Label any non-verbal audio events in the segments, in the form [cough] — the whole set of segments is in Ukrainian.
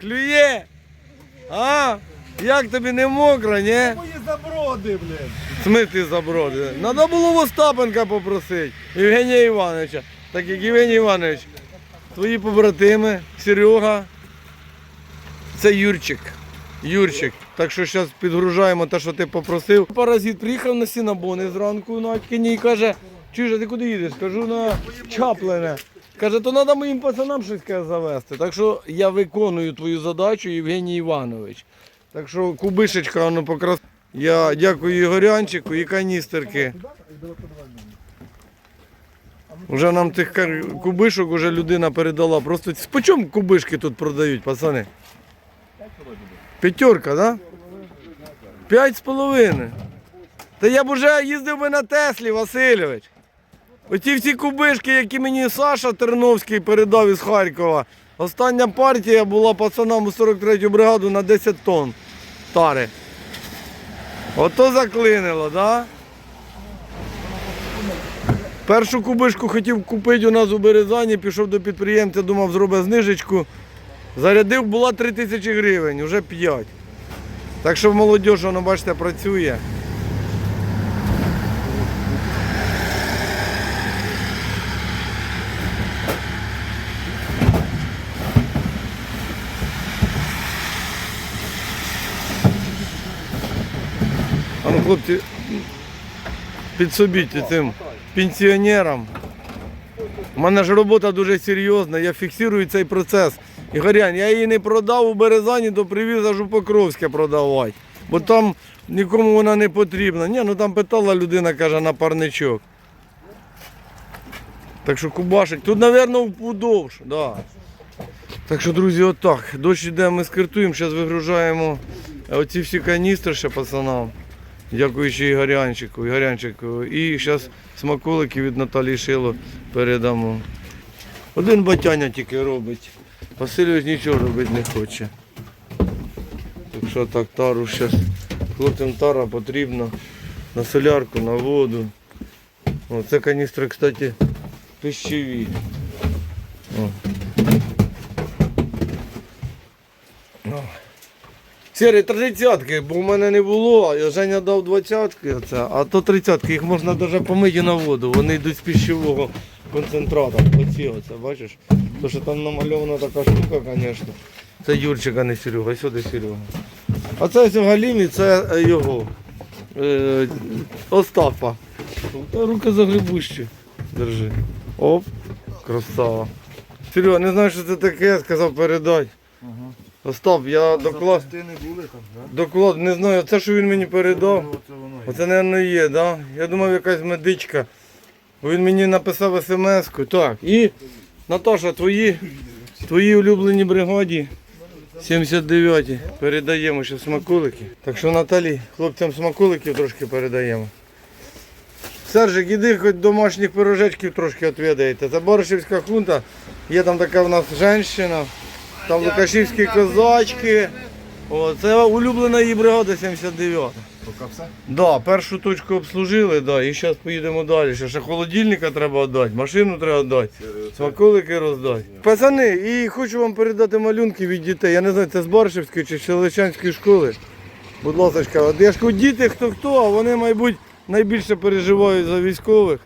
Клює? А? Як тобі не мокро, ні? Мої заброди, блін. Смити заброди. Надо було в Остапенка попросити. Євгенія Івановича. Так як Євгеній Іванович, твої побратими, Серега, це Юрчик. Юрчик. Так що зараз підгружаємо те, що ти попросив. Паразит приїхав на сінабони зранку на Аткіні і каже, чуєш, ти куди їдеш? Кажу на Чаплене. Каже, то треба моїм пацанам щось каже, завести. Так що я виконую твою задачу, Євгеній Іванович. Так що кубишечка, воно покрас. Я дякую Ігорянчику і каністерки. Уже нам тих кубишок уже людина передала. Просто по чому кубишки тут продають, пацани? П'ятерка, да? П'ять з половиною. Та я б уже їздив би на Теслі, Васильович. Оті всі кубишки, які мені Саша Терновський передав із Харкова. Остання партія була пацанам у 43-ю бригаду на 10 тонн тари. Ото заклинило, да? Першу кубишку хотів купити у нас у Березані, пішов до підприємця, думав, зробить знижечку. Зарядив, була 3 тисячі гривень, вже 5. Так що молодь, воно, бачите, працює. Хлопці, підсобіть цим пенсіонерам. У мене ж робота дуже серйозна, я фіксую цей процес. Ігорян, я її не продав у Березані, то привіз аж у Покровське продавати. Бо там нікому вона не потрібна. Ні, ну там питала людина, каже, на парничок. Так що кубашик. Тут, мабуть, вдовж. Да. Так що, друзі, отак. Дощ іде, ми скиртуємо, зараз вигружаємо оці всі каністри ще пацанам. Дякуючи Ігорянчику, Ігорянчику. І зараз смаколики від Наталії Шило передамо. Один батяня тільки робить. Васильович нічого робити не хоче. Так що так, тару зараз. Хлопцям тара потрібна на солярку, на воду. О, це каністри, кстати, пищеві. О. Сірі тридцятки, бо в мене не було, я Женя дав двадцятки, оце, а то тридцятки, їх можна навіть помити на воду, вони йдуть з пищевого концентрата. Оці оце, бачиш? То, що там намальована така штука, звісно. Це Юрчик, а не Серега, сюди Серега. А це ось Галімі, це е, його. Е, Остапа. Та руки загребущі. Держи. Оп, красава. Серега, не знаю, що це таке, сказав передай. Остап, я доклад. Були там? Доклад, не знаю, це що він мені передав. Оце воно. Оце, мабуть, є, так? Да? Я думав, якась медичка. Бо він мені написав смс-ку. Так, і Наташа, твої, твої улюблені бригаді 79-ті. Передаємо ще смаколики. Так що Наталі, хлопцям смаколиків трошки передаємо. Сержик, іди хоч домашніх пирожечків трошки відвідаєте. Це Баришівська хунта, є там така в нас жінка, там Лукашівські козачки. О, це улюблена її бригада 79. Поки все? Да, першу точку обслужили, да, і зараз поїдемо далі. Ще, ще холодильника треба віддати, машину треба віддати, смаколики роздати. Пацани, і хочу вам передати малюнки від дітей. Я не знаю, це з Баршівської чи з Селищанської школи. Будь ласка, от я ж кажу, діти хто хто, а вони, мабуть, найбільше переживають за військових.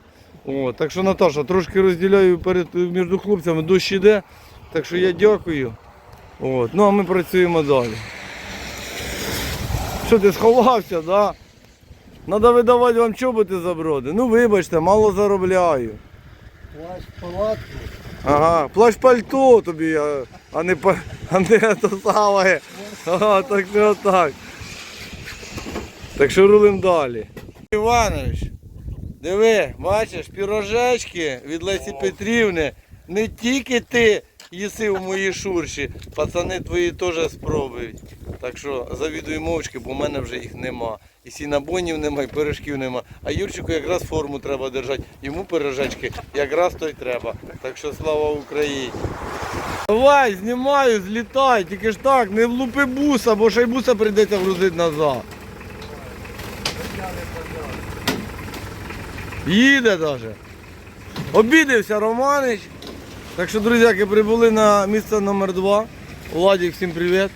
О, так що, Наташа, трошки розділяю перед, між хлопцями, дощ іде. Так що я дякую. От. Ну а ми працюємо далі. Що ти сховався, да? Надо видавати вам чоботи за броди. Ну вибачте, мало заробляю. Плащ палатку. Ага, плащ пальто тобі, а, а не па- а не то саме. Ага, так що так. Так що рулим далі. Іванович, диви, бачиш, пірожечки від Лесі Петрівни. Не тільки ти їси у моїй шурші, пацани твої теж спробують. Так що завідуй мовчки, бо в мене вже їх нема. І сінабонів нема, і пирожків нема. А Юрчику якраз форму треба держати. Йому пирожечки якраз то й треба. Так що слава Україні. Давай, знімаю, злітай, тільки ж так, не влупи буса, бо ще й буса прийдеться грузити назад. Їде навіть. Обідався Романич. Так що, друзяки, прибули на місце номер 2 Владик, всім привіт.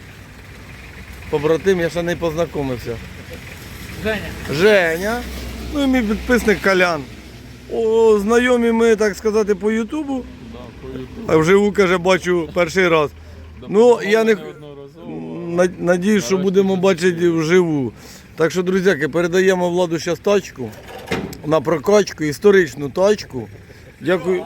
Побратим, я ще не познайомився. Женя. Женя, ну і мій підписник Колян. О, знайомі ми, так сказати, по Ютубу. А вживу, каже, бачу перший раз. Ну, я не надіюсь, що будемо бачити вживу. Так що, друзяки, передаємо владу зараз тачку на прокачку, історичну тачку. Дякую.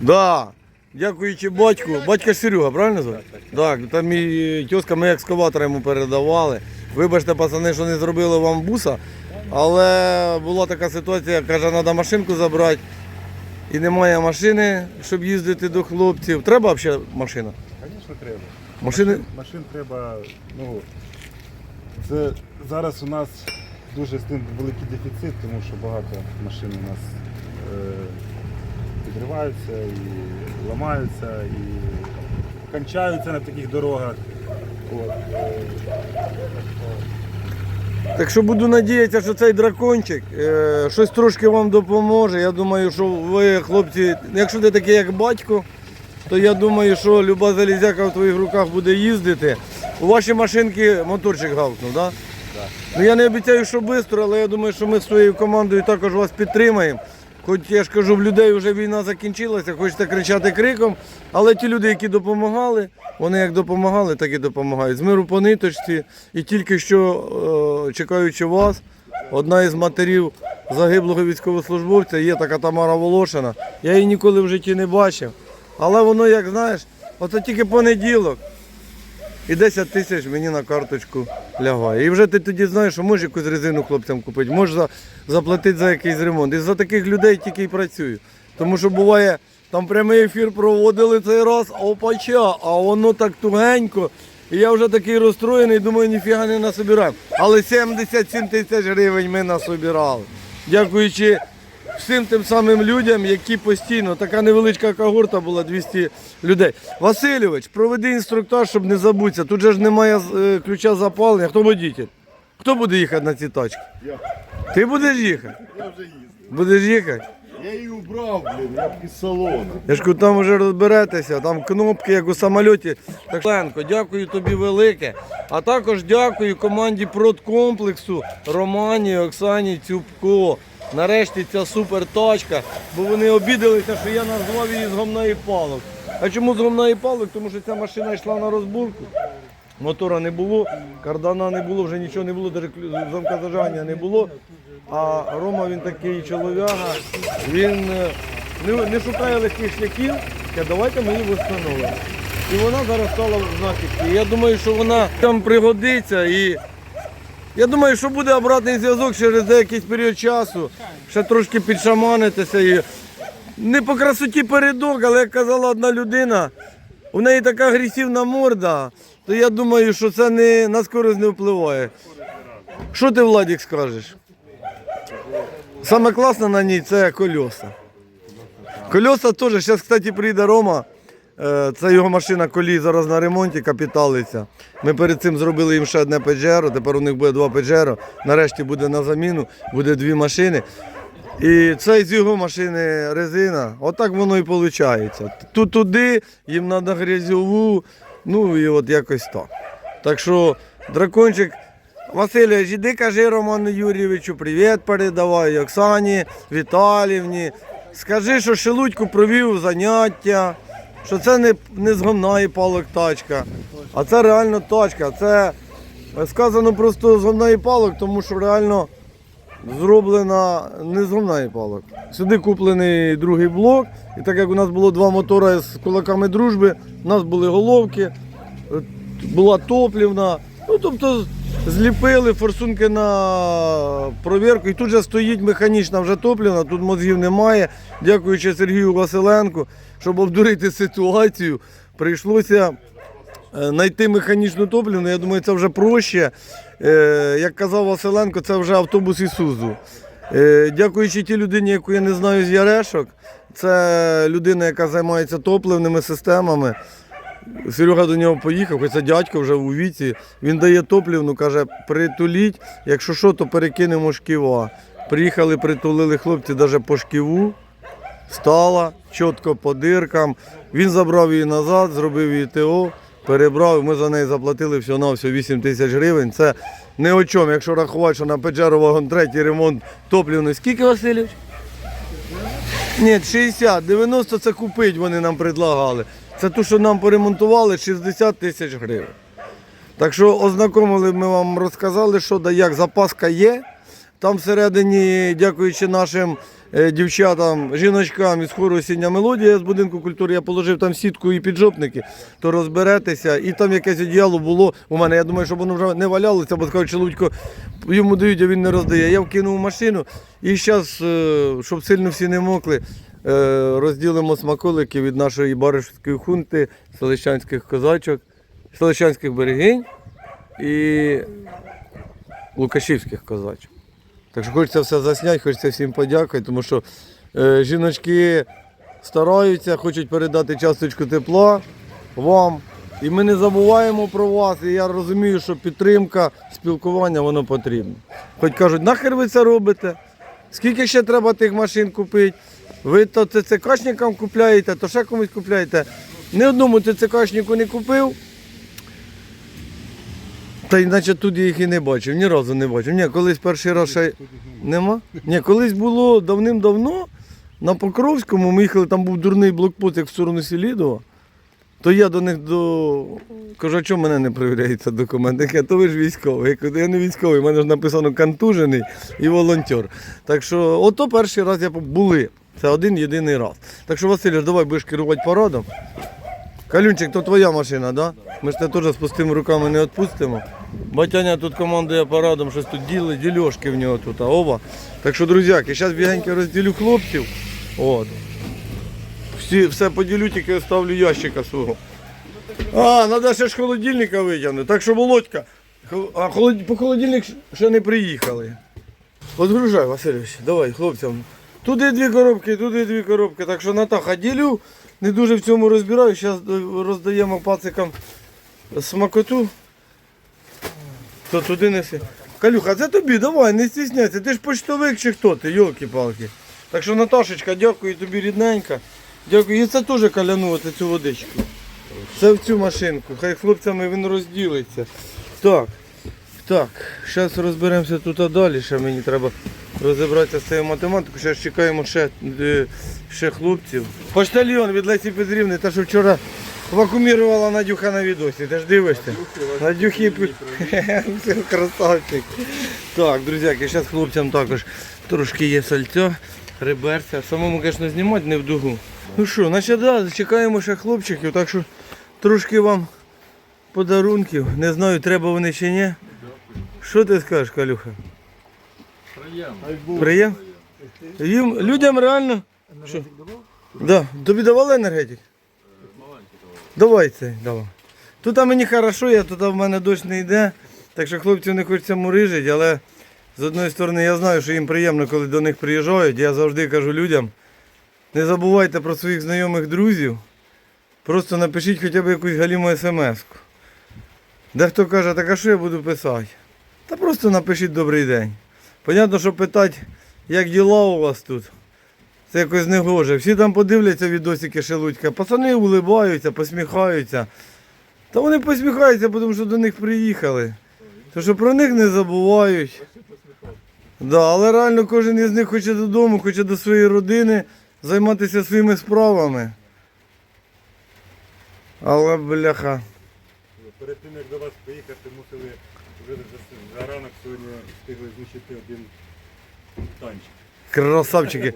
Да. Дякуючи батьку. Батька ж Серега, правильно звати? Так, там мій тьоска, ми екскаватор йому передавали. Вибачте, пацани, що не зробили вам буса. Але була така ситуація, каже, треба машинку забрати. І немає машини, щоб їздити до хлопців. Треба взагалі машина? Звісно, треба. Машини? Машин треба, ну, це зараз у нас дуже з тим великий дефіцит, тому що багато машин у нас е, підриваються і ламаються, і кончаються на таких дорогах. От, е, Так що буду надіятися, що цей дракончик е, щось трошки вам допоможе. Я думаю, що ви, хлопці, якщо ти такий, як батько, то я думаю, що люба залізяка в твоїх руках буде їздити. У вашій машинки моторчик гавкнув, так? Да? Ну я не обіцяю, що швидко, але я думаю, що ми з своєю командою також вас підтримаємо. Хоч я ж кажу, в людей вже війна закінчилася, хочете кричати криком, але ті люди, які допомагали, вони як допомагали, так і допомагають. З миру по ниточці. І тільки що, е, чекаючи вас, одна із матерів загиблого військовослужбовця є така Тамара Волошина. Я її ніколи в житті не бачив. Але воно, як знаєш, оце тільки понеділок. І 10 тисяч мені на карточку лягає. І вже ти тоді знаєш, що можеш якусь резину хлопцям купити, можеш за, заплатити за якийсь ремонт. І за таких людей тільки й працюю. Тому що буває, там прямий ефір проводили цей раз, опача, а воно так тугенько. І я вже такий розстроєний, думаю, ніфіга не насобираємо. Але 77 тисяч гривень ми насобирали. Дякуючи всім тим самим людям, які постійно, така невеличка когорта була 200 людей. Васильович, проведи інструктаж, щоб не забутися. Тут же ж немає е, ключа запалення. Хто водитель? Хто буде їхати на ці тачки? Я. Ти будеш їхати? Я вже їздив. Будеш їхати? Я її убрав, блін, я із салону. Я ж кажу, там вже розберетеся, там кнопки, як у самольоті. Так що, Ленко, дякую тобі велике. А також дякую команді продкомплексу Романі, Оксані Цюбко. Нарешті ця супер тачка, бо вони обідалися, що я назвав її з гомна палок. А чому з гомна і палок? Тому що ця машина йшла на розборку. Мотора не було, кардана не було, вже нічого не було, навіть замка зажигання не було. А Рома він такий чолов'яга, він е, не, не шукає легких шляхів, каже, давайте ми її встановимо. І вона зараз стала в знахідці. Я думаю, що вона там пригодиться і я думаю, що буде обратний зв'язок через деякий період часу. Ще трошки підшаманитися. І... Не по красоті передок, але як казала одна людина, у неї така агресивна морда, то я думаю, що це не, на скорость не впливає. Що ти, Владик, скажеш? Саме класне на ній це кольоса. Кольоса теж, зараз, кстати, прийде Рома. Е, Це його машина колій зараз на ремонті, капіталиться. Ми перед цим зробили їм ще одне Pajero, тепер у них буде два Pajero. Нарешті буде на заміну, буде дві машини. І це з його машини резина. Отак воно і виходить. Тут туди, їм треба грязьову, ну і от якось так. Так що, дракончик, Васильович, іди кажи Роману Юрійовичу, привіт передавай, Оксані Віталівні. Скажи, що Шелудько провів заняття, що це не, не з гомна і палок тачка, а це реально тачка. Це сказано просто з гомна і палок, тому що реально зроблена не з гомна і палок. Сюди куплений другий блок. І так як у нас було два мотори з кулаками дружби, у нас були головки, була топлівна. Ну, тобто зліпили форсунки на провірку. І тут же стоїть механічна вже топлівна, тут мозгів немає. Дякуючи Сергію Василенку, щоб обдурити ситуацію, прийшлося е, знайти механічну топлівну. Я думаю, це вже проще. Е, Як казав Василенко, це вже автобус Ісузу. Е, Дякуючи тій людині, яку я не знаю з Ярешок, це людина, яка займається топливними системами. Серега до нього поїхав, хоч це дядько вже у віці. Він дає топлівну, каже, притуліть, якщо що, то перекинемо шківа. Приїхали, притулили хлопці навіть по шківу, стала чітко по диркам. Він забрав її назад, зробив її ТО. перебрав. Ми за неї заплатили всього на всього 8 тисяч гривень. Це не о чому, якщо рахувати, що на Peugeot вагон третій ремонт топлівний. Скільки, Васильович? Ні, 60, 90 це купить вони нам предлагали. Це те, що нам поремонтували, 60 тисяч гривень. Так що ознакомили, ми вам розказали, що да як запаска є. Там всередині, дякуючи нашим е, дівчатам, жіночкам із хору осіння мелодія з будинку культури, я положив там сітку і піджопники, то розберетеся. І там якесь одіяло було у мене. Я думаю, щоб воно вже не валялося, бо сказав, що Лудько йому дають, а він не роздає. Я вкинув машину і зараз, щоб сильно всі не мокли, е, розділимо смаколики від нашої баришівської хунти, селищанських козачок, селищанських берегинь і лукашівських козачок. Так що хочеться все засняти, хочеться всім подякувати, тому що е, жіночки стараються, хочуть передати часточку тепла вам. І ми не забуваємо про вас. І я розумію, що підтримка, спілкування воно потрібно. Хоч кажуть, нахер ви це робите? Скільки ще треба тих машин купити? Ви то ТЦКшникам купляєте, то ще комусь купляєте. Ні одному ТЦКшнику не купив. Та й наче тут я їх і не бачив, ні разу не бачив. Ні, колись перший раз ще нема. Ні, колись було давним-давно на Покровському, ми їхали, там був дурний блокпост, як в сторону Селідова. То я до них до. Кажу, а чому мене не перевіряються документи? Я то ви ж військовий. Я кажу, я не військовий, в мене ж написано контужений і волонтер. Так що, ото перший раз я були. Це один єдиний раз. Так що, Василь, давай будеш керувати парадом. Калюнчик, то твоя машина, да? Ми ж тебе теж з пустими руками не відпустимо. Батяня тут командує парадом, щось тут діли, дільошки в нього тут, а оба. Так що, друзяки, зараз бігенько розділю хлопців. От. Всі, все поділю, тільки оставлю ящика свого. А, треба ще ж холодильника витягнути. Так що, Володька, а холод... по холодильник ще не приїхали. Подгружай, Васильович, давай хлопцям. Туди дві коробки, туди дві коробки. Так що Натаха ділю, не дуже в цьому розбираю. Зараз роздаємо пацикам смакоту. То туди неси. Калюха, це тобі, давай, не стісняйся. Ти ж почтовик чи хто ти, йолки-палки. Так що, Наташечка, дякую тобі рідненька. Дякую. І це теж калянувати цю водичку. Це в цю машинку. Хай хлопцями він розділиться. Так. Так, зараз розберемося тут а далі. Ще мені треба розібратися з цією математикою. Зараз чекаємо ще, е, ще хлопців. Поштальйон від Лесі Петрівни, та що вчора вакуумірувала Надюха на відосі. Ти ж дивишся? Надюхи [laughs] красавчик. Так, друзяки, зараз хлопцям також трошки є сальця, реберця. Самому, звісно, знімати не в дугу. Ну що, значить, да, чекаємо ще хлопчиків, так що трошки вам подарунків. Не знаю, треба вони чи ні. Що ти скажеш, Калюха? Приєм? Їм, людям реально. Що? Да. Тобі давали енергетик? Давай цей, давай. Тут мені хорошо, я тут в мене дощ не йде, так що хлопців не хочеться мурижити, але з одної сторони я знаю, що їм приємно, коли до них приїжджають. Я завжди кажу людям, не забувайте про своїх знайомих друзів. Просто напишіть хоча б якусь галіму смс-ку. Дехто каже, так а що я буду писати? Та просто напишіть добрий день. Понятно, що питати, як діла у вас тут. Це якось негоже. Всі там подивляться відосики Шелудька. Пацани улибаються, посміхаються. Та вони посміхаються, тому що до них приїхали. То що про них не забувають. Да, але реально кожен із них хоче додому, хоче до своєї родини займатися своїми справами. Але бляха. Перед тим, як до вас приїхати, мусили вже за ранок сьогодні встигли знищити один танчик. Красавчики.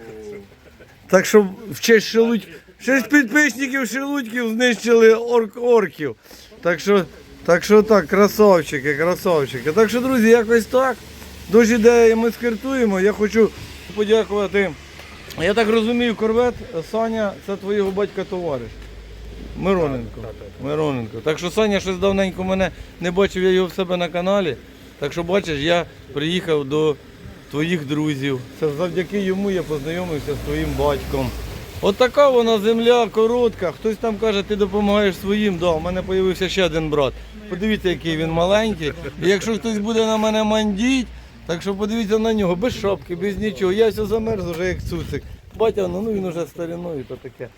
Так що в честь шелудь... в честь підписників шелудьків знищили орк орків. Так що, так що так, красавчики, красавчики. Так що, друзі, якось так. Дощ іде, ми скиртуємо. Я хочу подякувати. Я так розумію, корвет Саня, це твоєго батька товариш. Мироненко. Мироненко. Так що Саня щось давненько мене не бачив, я його в себе на каналі. Так що бачиш, я приїхав до твоїх друзів. Це завдяки йому я познайомився з твоїм батьком. От така вона земля коротка. Хтось там каже, ти допомагаєш своїм. Да, у мене з'явився ще один брат. Подивіться, який він маленький. І якщо хтось буде на мене мандіть, так що подивіться на нього, без шапки, без нічого. Я все замерз вже як цуцик. Батя, ну, ну він уже стариною, то таке.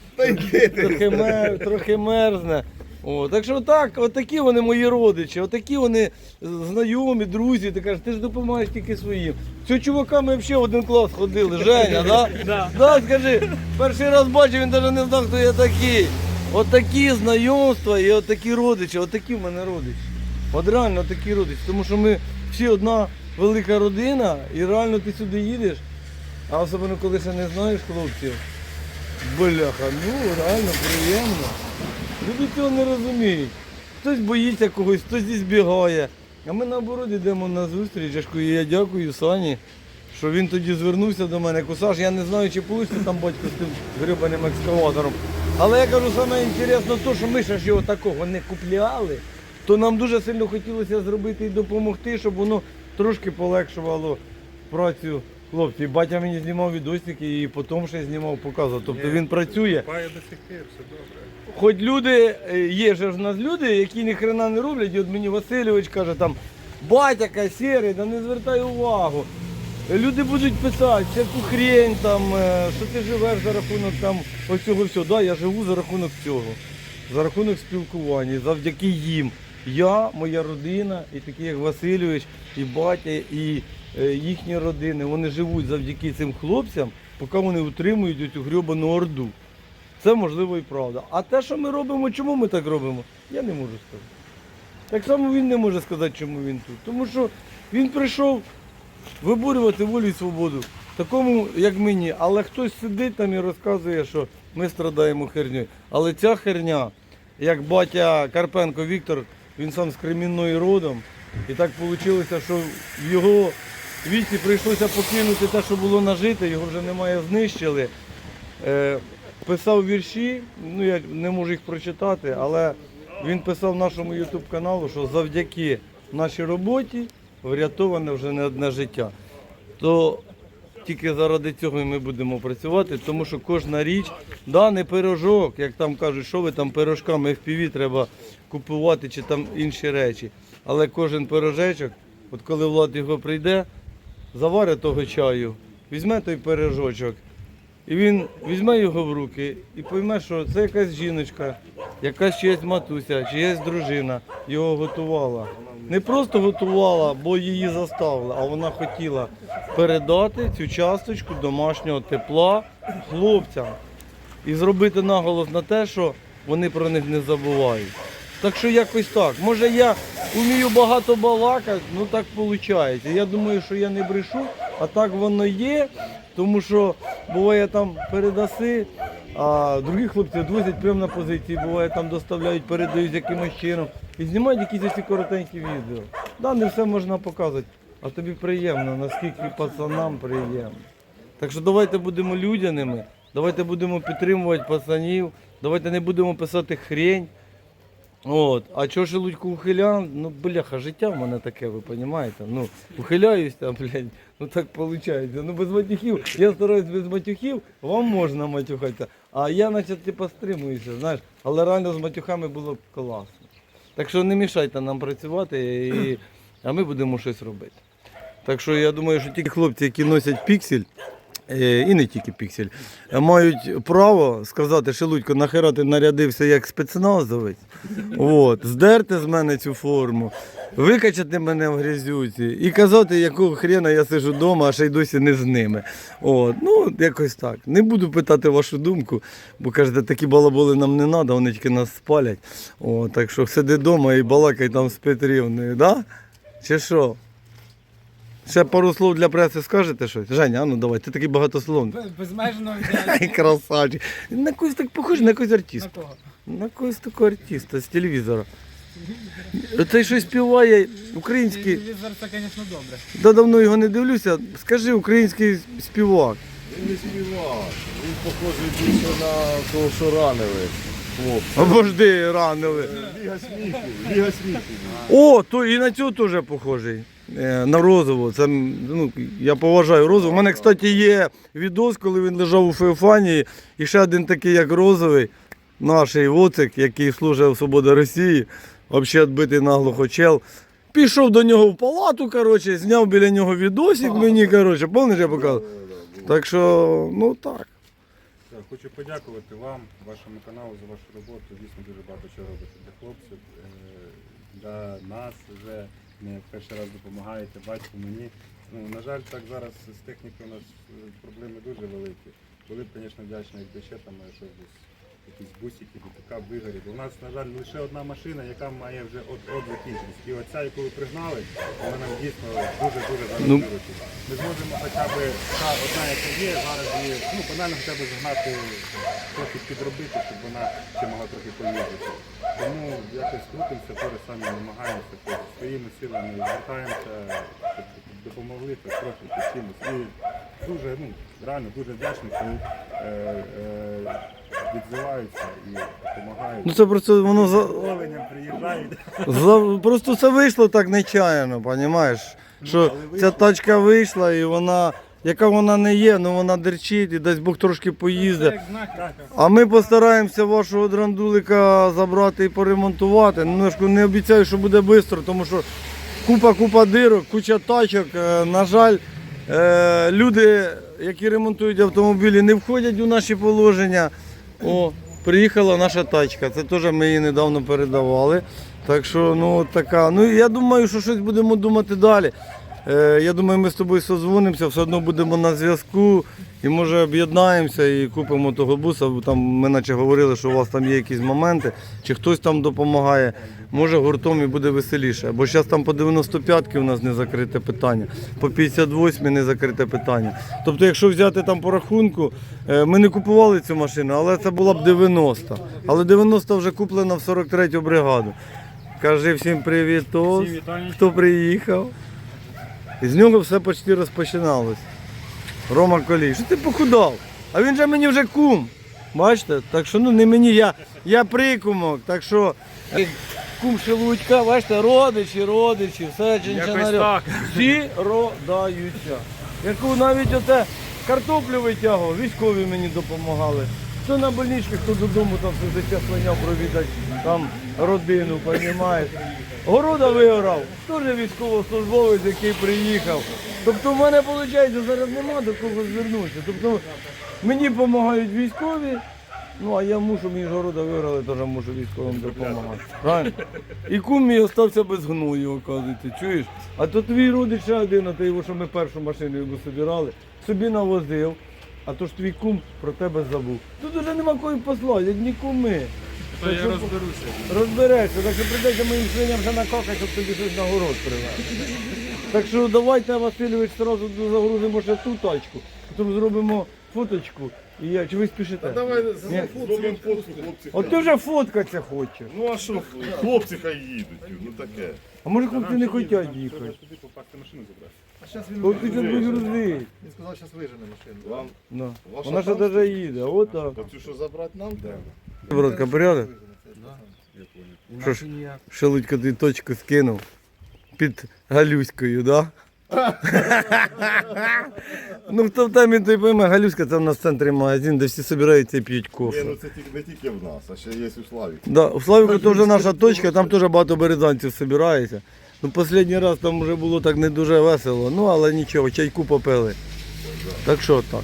Трохи, мер, трохи мерзне. О, так що так, отакі вони мої родичі, отакі вони знайомі, друзі. Ти кажеш, ти ж допомагаєш тільки своїм. Цього чувака ми взагалі в один клас ходили, Женя, да? Да. Да, скажи, перший раз бачив, він навіть не знав, хто я такий. Отакі знайомства і отакі родичі, отакі в мене родичі. От реально такі родичі. Тому що ми всі одна велика родина, і реально ти сюди їдеш, а особливо коли ще не знаєш хлопців. Бляха, ну реально приємно. Люди цього не розуміють. Хтось боїться когось, хтось зі збігає. А ми наоборот йдемо на зустріч. Я ж кажу, Я дякую Сані, що він тоді звернувся до мене. Кусаш, я не знаю, чи вийде там батько з тим грибаним екскаватором. Але я кажу, саме інтересно те, що ми ще ж його такого не купляли, то нам дуже сильно хотілося зробити і допомогти, щоб воно трошки полегшувало працю хлопців. Батя мені знімав відосики і потім ще знімав, показував. Тобто він працює. Пає до сих пір, все добре. Хоч люди, е, є ж в нас люди, які ні хрена не роблять, і от мені Васильович каже там, батяка, сірий, да не звертай увагу. Люди будуть писати, всяку хрень там, е, що ти живеш за рахунок там оцього всього. Да, я живу за рахунок цього, за рахунок спілкування, завдяки їм. Я, моя родина, і такі як Васильович, і батя, і е, їхні родини, вони живуть завдяки цим хлопцям, поки вони утримують цю грьобану орду. Це можливо і правда. А те, що ми робимо, чому ми так робимо, я не можу сказати. Так само він не може сказати, чому він тут. Тому що він прийшов виборювати волю і свободу. Такому, як мені. Але хтось сидить там і розказує, що ми страдаємо хернею. Але ця херня, як батя Карпенко Віктор, він сам з Кремінної родом. І так вийшло, що в його віці прийшлося покинути те, що було нажите, його вже немає, знищили. Писав вірші, ну я не можу їх прочитати, але він писав нашому YouTube каналу, що завдяки нашій роботі врятоване вже не одне життя. То тільки заради цього ми будемо працювати, тому що кожна річ, да, не пирожок, як там кажуть, що ви там пирожками FPV треба купувати чи там інші речі. Але кожен пирожечок, от коли влад його прийде, заварить того чаю, візьме той пирожочок, і він візьме його в руки і пойме, що це якась жіночка, якась чиясь матуся, чиясь дружина його готувала. Не просто готувала, бо її заставили, а вона хотіла передати цю часточку домашнього тепла хлопцям і зробити наголос на те, що вони про них не забувають. Так що якось так. Може я вмію багато балакати, ну так виходить. Я думаю, що я не брешу, а так воно є, тому що буває там передаси, а другі хлопці відвозять прямо на позиції, буває там доставляють, передають якимось чином і знімають якісь ці коротенькі відео. Да, не все можна показувати, а тобі приємно, наскільки пацанам приємно. Так що давайте будемо людяними, давайте будемо підтримувати пацанів, давайте не будемо писати хрень. От. А чого ж Лудько ухилян? Ну, бляха, життя в мене таке, ви розумієте? Ну, ухиляюсь там, блядь, ну так виходить. Ну без матюхів, я стараюсь без матюхів, вам можна матюхатися. А я, значить, типу, стримуюся, знаєш, але реально з матюхами було б класно. Так що не мішайте нам працювати, і... а ми будемо щось робити. Так що я думаю, що ті хлопці, які носять піксель, і не тільки піксель, е, мають право сказати, Шелудько, нахера ти нарядився як спецназовець, от, здерти з мене цю форму, викачати мене в грязюці і казати, якого хрена я сижу вдома, а ще й досі не з ними. От, ну, якось так. Не буду питати вашу думку, бо кажете, такі балаболи нам не треба, вони тільки нас спалять. От, так що сиди вдома і балакай там з Петрівною, да? Чи що? Ще пару слов для преси скажете щось? Женя, а ну давай, ти такий багатословний. Без- Безмежно [laughs] Ай, красавчик. На когось так похожий, на якогось на кого? На когось такого артиста з телевізора. Цей щось співає український. Телевізор це, звісно, добре. Да давно його не дивлюся. Скажи український співак. Він не співав. Він похожий більше на того, що ранили. Хлопці. Обожди, ранили. Ліга сміху, ліга сміху. О, то і на цього теж похожий. Е, На розову. Це, ну, я поважаю розову. У мене, кстати, є відос, коли він лежав у Феофанії, і ще один такий, як розовий, наш Воцик, який служив у Свобода Росії, взагалі відбитий наглухо чел. Пішов до нього в палату, коротше, зняв біля нього відосик мені, коротше, пам'ятаєш, я показав? Так що, ну так. Так, хочу подякувати вам, вашому каналу за вашу роботу. Дійсно дуже багато чого робите для хлопців. Е, Для нас вже не перший раз допомагаєте, батьку мені. Ну, на жаль, так зараз з технікою у нас е, проблеми дуже великі. Були б, звісно, вдячні, якби ще там е, щось якісь бусики, пікап вигорів. У нас, на жаль, лише одна машина, яка має вже от от закінчитись. І оця, яку ви пригнали, вона нам дійсно дуже-дуже зараз Ну. виручить. Ми зможемо хоча б та одна, яка є, зараз її, ну, банально хоча б загнати, трохи підробити, щоб вона ще могла трохи поїздити. Тому якось крутимося, теж самі намагаємося, то своїми силами звертаємося, щоб допомогли, то трохи чимось. І дуже, ну, реально дуже вдячний, коли е, е, відзиваються і допомагають. Ну це просто воно за, приїжджають. за просто це вийшло так нечаянно, розумієш? Що ця тачка вийшла і вона, яка вона не є, ну вона дерчить і дасть Бог трошки поїздить. А ми постараємося вашого драндулика забрати і поремонтувати. Ну, я ж не обіцяю, що буде швидко, тому що купа-купа дирок, куча тачок. Е, На жаль, е, люди, які ремонтують автомобілі, не входять у наші положення. О, приїхала наша тачка. Це теж ми її недавно передавали. Так що, ну така. Ну я думаю, що щось будемо думати далі. Е, я думаю, ми з тобою созвонимося, все одно будемо на зв'язку і може об'єднаємося і купимо того буса. Там ми наче говорили, що у вас там є якісь моменти, чи хтось там допомагає. Може гуртом і буде веселіше. Бо зараз там по 95-ки у нас не закрите питання, по 58 не закрите питання. Тобто, якщо взяти там по рахунку, е, ми не купували цю машину, але це була б 90. Але 90 вже куплена в 43-ю бригаду. Кажи всім привіт, хто приїхав. І з нього все почти розпочиналось. Рома Колій, що ти похудав? А він же мені вже кум. Бачите? Так що ну не мені, я, я прикумок. Так що кум Шелудька, бачите, родичі, родичі, все чинчинаря. Всі родаються. Яку навіть оце картоплю витягував, військові мені допомагали. Хто на больничці, хто додому там все життя слиняв провідати там родину, розумієш. Города вигорав, теж військовослужбовець, який приїхав. Тобто в мене виходить, зараз нема до кого звернутися. Тобто мені допомагають військові, ну а я мушу, мені ж города виграли, теж мушу військовим допомагати. Правильно? І кум мій остався без гною, оказується, чуєш? А то твій родич ще один, а ти його, що ми першу машину його собирали, собі навозив, а то ж твій кум про тебе забув. Тут уже нема кого послати, одні куми. То я розберуся. Розберешся, так що прийдеться моїм свиням вже накакати, щоб тобі щось на город привезти. Так що давайте, Васильович, одразу загрузимо ще ту тачку, потім зробимо фоточку. І я, чи ви спішите? Давай Ні. зробимо фотку, хлопці. От ти вже фоткатися хочеш. Ну а що, хлопці хай їдуть, ну таке. А може хлопці не хочуть їхати? Туди попасти машину забрати. А зараз він, От ти це грузить. він сказав, зараз вижене машину. Вам Да. Ваша Вона ще там навіть їде, отак. Та цю що забрати нам треба? Братка, порядок? Що ж, Шелудько ти точку скинув під Галюською, да? [laughs] ну хто в темі, той пойме, Галюська це в нас в центрі магазин, де всі збираються і п'ють кофе. ну це не тільки в нас, а ще є у Славі. Да, у Славіку теж наша точка, там теж багато березанців збирається. Ну, останній раз там вже було так не дуже весело, ну але нічого, чайку попили. Так що так.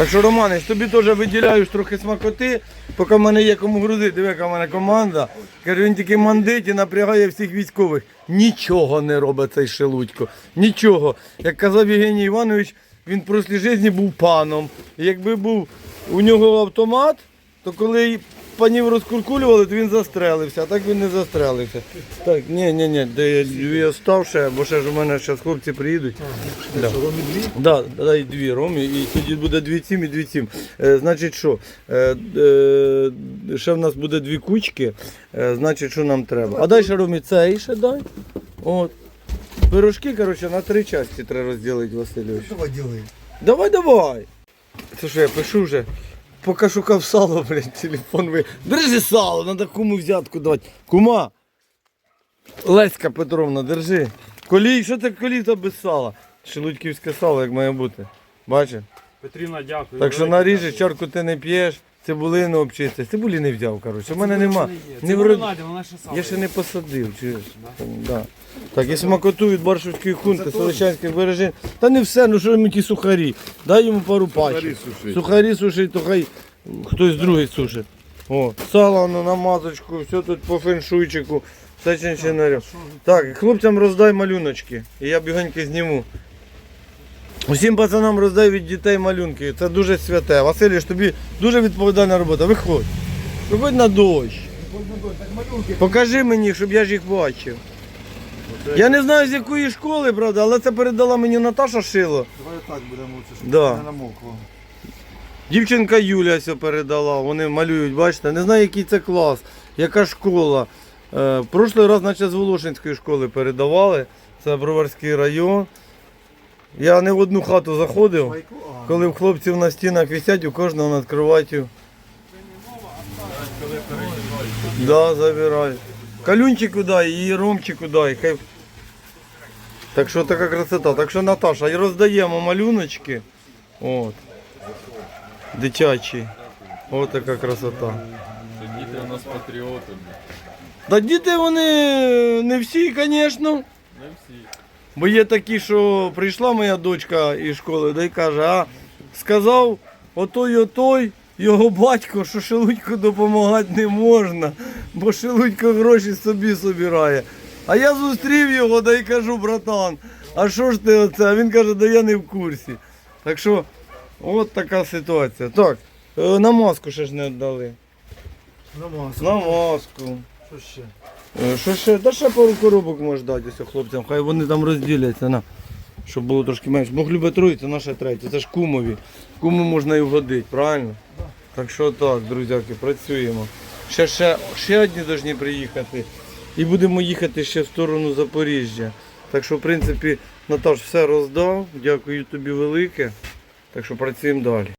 Так що, Романець, тобі теж виділяю трохи смакоти, поки в мене є кому грузити, диви, яка в мене команда. Кажу, він тільки мандить і напрягає всіх військових. Нічого не робить цей шелудько. Нічого. Як казав Євгеній Іванович, він в прошлій житті був паном. І якби був у нього автомат, то коли панів розкуркулювали, то він застрелився, а так він не застрелився. Так, ні, ні, ні, де я дві остав ще, бо ще ж у мене зараз хлопці приїдуть. Да. Да, дай дві ромі, і тоді буде дві цім і дві цім. Е, значить, що? Е, е, ще в нас буде дві кучки, е, значить, що нам треба. А далі ромі цей ще дай. От. Пирожки, коротше, на три частини треба розділити, Васильович. Давай ділай. Давай, давай. Це що, я пишу вже. Поки шукав сало, блядь, телефон ви. Держи сало, треба кому взятку дати. Кума. Леська Петровна, держи. Колій, що це колій без сала? Шелудьківське сало, як має бути. Бачиш? Петрівна, дякую. Так що наріжеш, чарку ти не п'єш, цибулину обчистиш. Цибулі не взяв, коротше. У мене нема. Не сама. Я ще не посадив, чуєш? Да. Так, і смакоту від Баршівської хунти, Селищанських бережин. Та не все, ну що йому ті сухарі. Дай йому пару пачок. Сухарі сушить. Сухарі сушить, то хай хтось другий сушить. О, сало на намазочку, все тут по феншуйчику, все чинчинарем. Так, хлопцям роздай малюночки. І я бігоньки зніму. Усім пацанам роздай від дітей малюнки. Це дуже святе. Василіш, тобі дуже відповідальна робота. Виходь. Виходь на дощ. Покажи мені, щоб я ж їх бачив. Я не знаю з якої школи, правда, але це передала мені Наташа Шило. Давай так будемо лучше, щоб Да. не намокло. Дівчинка Юля все передала, вони малюють, бачите, не знаю, який це клас, яка школа. Е, прошлий раз, наче з Волошинської школи передавали, це Броварський район. Я не в одну хату заходив, коли в хлопців на стінах висять, у кожного над кроваттю. Да, забирай. Калюнчику дай, і Ромчику дай. Хай... Так що така красота. Так що Наташа, і роздаємо малюночки. От. Дитячі. Ось така красота. Діти у нас патріоти. Та діти вони не всі, звісно. Не всі. Бо є такі, що прийшла моя дочка із школи, да й каже, а сказав отой, отой, його батько, що Шелудько допомагати не можна, бо Шелудько гроші собі собирає. А я зустрів його, да й кажу, братан, а що ж ти оце? А він каже, да я не в курсі. Так що, от така ситуація. Так, е, на маску ще ж не віддали. намазав. На маску. Що ще? Е, Що ще? Та ще пару коробок можеш дати хлопцям, хай вони там розділяться, на. Щоб було трошки менше. Бог любить троїця, наша третя. Це ж кумові. Куму можна і вгодити, правильно? Так що так, друзяки, працюємо. Ще, ще, ще одні повинні приїхати. І будемо їхати ще в сторону Запоріжжя. Так що, в принципі, Наташ все роздав. Дякую тобі велике. Так що працюємо далі.